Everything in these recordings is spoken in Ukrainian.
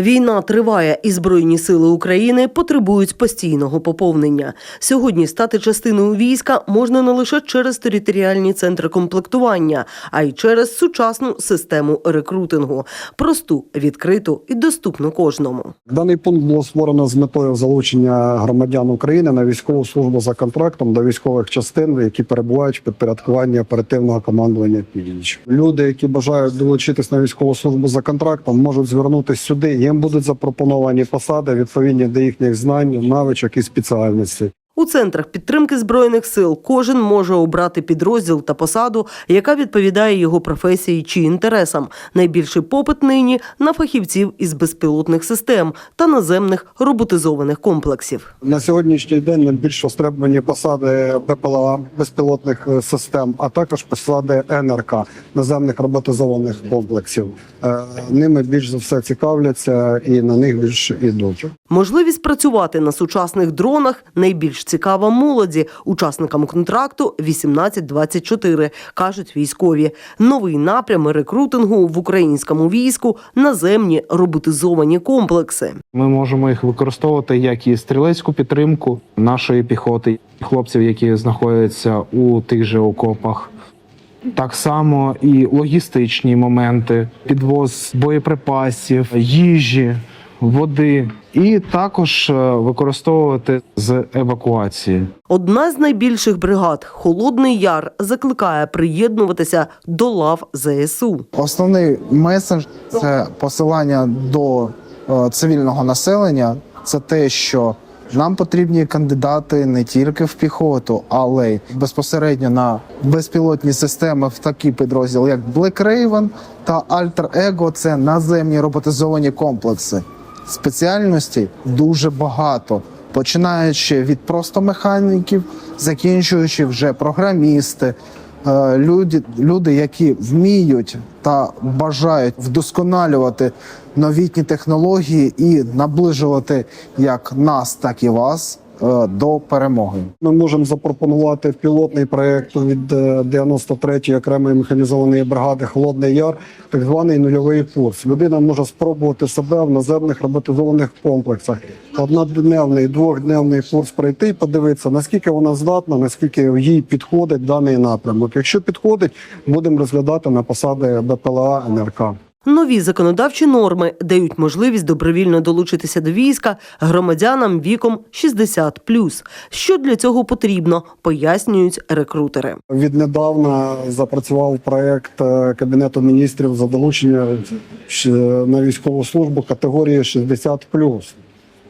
Війна триває, і збройні сили України потребують постійного поповнення. Сьогодні стати частиною війська можна не лише через територіальні центри комплектування, а й через сучасну систему рекрутингу, просту, відкриту і доступну кожному. Даний пункт було створено з метою залучення громадян України на військову службу за контрактом до військових частин, які перебувають в підпорядкуванні оперативного командування «Північ». Люди, які бажають долучитись на військову службу за контрактом, можуть звернутися сюди. Їм будуть запропоновані посади відповідні до їхніх знань, навичок і спеціальностей. У центрах підтримки збройних сил кожен може обрати підрозділ та посаду, яка відповідає його професії чи інтересам. Найбільший попит нині на фахівців із безпілотних систем та наземних роботизованих комплексів. На сьогоднішній день найбільш остребувані посади БПЛА безпілотних е, систем, а також посади НРК наземних роботизованих комплексів. Е, Ними більш за все цікавляться і на них більш ідуть. Можливість працювати на сучасних дронах найбільш цікава молоді, учасникам контракту 18-24, кажуть військові. Новий напрям рекрутингу в українському війську наземні роботизовані комплекси. Ми можемо їх використовувати як і стрілецьку підтримку нашої піхоти, хлопців, які знаходяться у тих же окопах. Так само і логістичні моменти, підвоз боєприпасів, їжі, води, і також е, використовувати з евакуації. Одна з найбільших бригад Холодний Яр закликає приєднуватися до лав ЗСУ. Основний меседж це посилання до е, цивільного населення. Це те, що нам потрібні кандидати не тільки в піхоту, але й безпосередньо на безпілотні системи в такі підрозділи, як Black Raven та Alter Ego – це наземні роботизовані комплекси. Спеціальностей дуже багато, починаючи від просто механіків, закінчуючи вже програмісти, е, люди, люди, які вміють та бажають вдосконалювати новітні технології і наближувати як нас, так і вас до перемоги. Ми можемо запропонувати пілотний проєкт від е, 93-ї окремої механізованої бригади Холодний Яр, так званий нульовий курс. Людина може спробувати себе в наземних роботизованих комплексах. Однодневний, двохдневний курс пройти і подивитися, наскільки вона здатна, наскільки їй підходить даний напрямок. Якщо підходить, будемо розглядати на посади БПЛА НРК. Нові законодавчі норми дають можливість добровільно долучитися до війська громадянам віком 60+. Що для цього потрібно, пояснюють рекрутери. Віднедавна запрацював проект е, Кабінету міністрів за долучення на військову службу категорії 60+.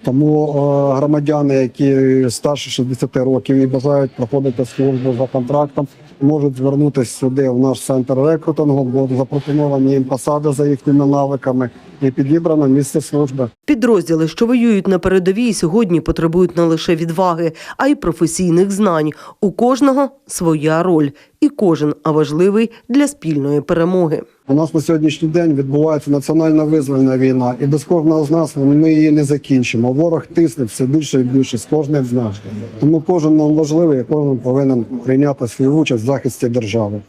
Тому е, громадяни, які старше 60 років і бажають проходити службу за контрактом, можуть звернутися сюди в наш центр рекрутингу, будуть запропоновані їм посади за їхніми навиками і підібрано місце служби. Підрозділи, що воюють на передовій, сьогодні потребують не лише відваги, а й професійних знань. У кожного своя роль, і кожен важливий для спільної перемоги. У нас на сьогоднішній день відбувається національна визвольна війна, і без кожного з нас ми її не закінчимо. Ворог тисне все більше і більше з кожним з нас. Тому кожен нам важливий, і кожен повинен прийняти свою участь в захисті держави.